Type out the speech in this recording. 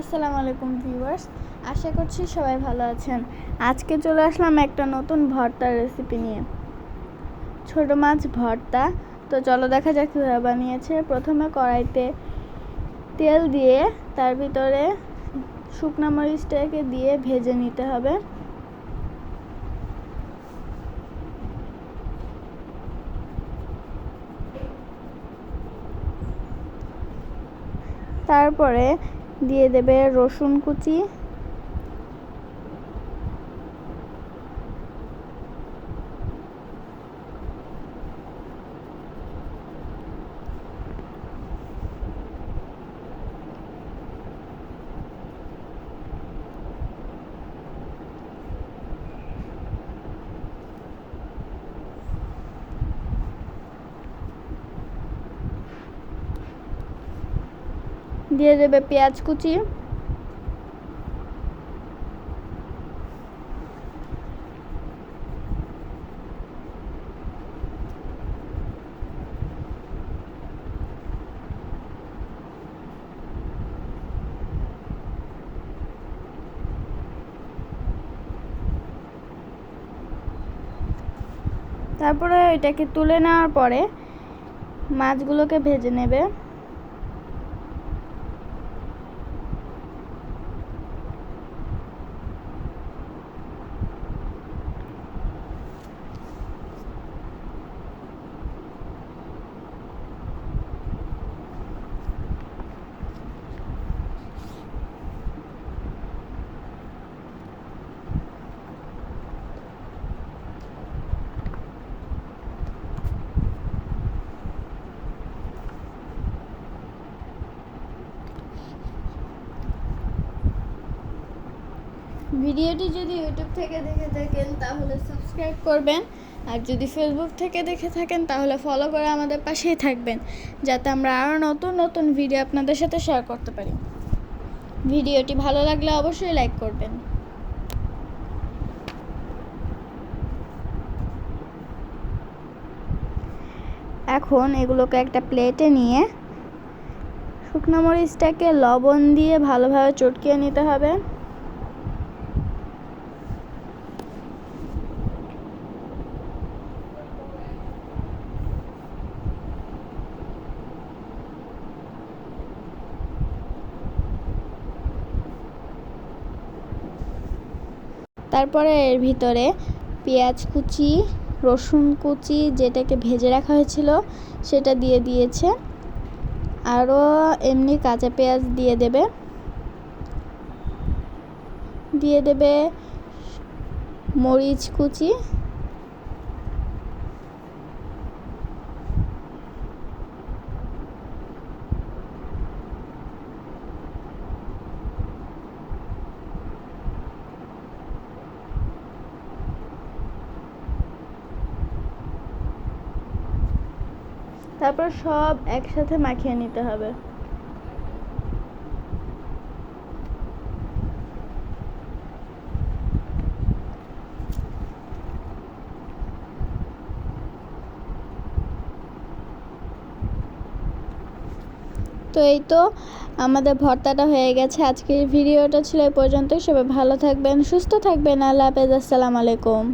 আসসালামু আলাইকুম ভিউয়ার্স, আশা করছি সবাই ভালো আছেন। আজকে চলে আসলাম একটা নতুন ভর্তার রেসিপি নিয়ে। ছোট মাছ ভর্তা। তো চলো দেখা যাক কীভাবে বানিয়েছে। প্রথমে কড়াইতে তেল দিয়ে তার ভিতরে শুকনো মরিচটাকে দিয়ে ভেজে নিতে হবে। তারপরে দিয়ে দেবে রসুন কুচি দিয়ে দেবে পেঁয়াজ কুচি। তারপরে এটাকে তুলে নেওয়ার পরে মাছগুলোকে ভেজে নেবে। ভিডিওটি যদি ইউটিউব থেকে দেখে থাকেন, তাহলে সাবস্ক্রাইব করবেন। আর যদি ফেসবুক থেকে দেখে থাকেন, তাহলে ফলো করে আমাদের পাশেই থাকবেন, যাতে আমরা আরও নতুন নতুন ভিডিও আপনাদের সাথে শেয়ার করতে পারি। ভিডিওটি ভালো লাগলে অবশ্যই লাইক করবেন। এখন এগুলোকে একটা প্লেটে নিয়ে শুকনো মরিচটাকে লবণ দিয়ে ভালোভাবে চটকিয়ে নিতে হবে। তারপরে এর ভিতরে পেঁয়াজ কুচি, রসুন কুচি যেটাকে ভেজে রাখা হয়েছিল সেটা দিয়ে দিয়েছে। আরও এমনি কাঁচা পেঁয়াজ দিয়ে দেবে। দিয়ে দেবে মরিচ কুচি তারপর সব একসাথে মাখিয়ে নিতে হবে। তো এই তো আমাদের ভর্তাটা হয়ে গেছে। আজকের ভিডিওটা ছিল এই পর্যন্তই। সবাই ভালো থাকবেন, সুস্থ থাকবেন। আল্লাহ হাফেজ। আসসালামু আলাইকুম।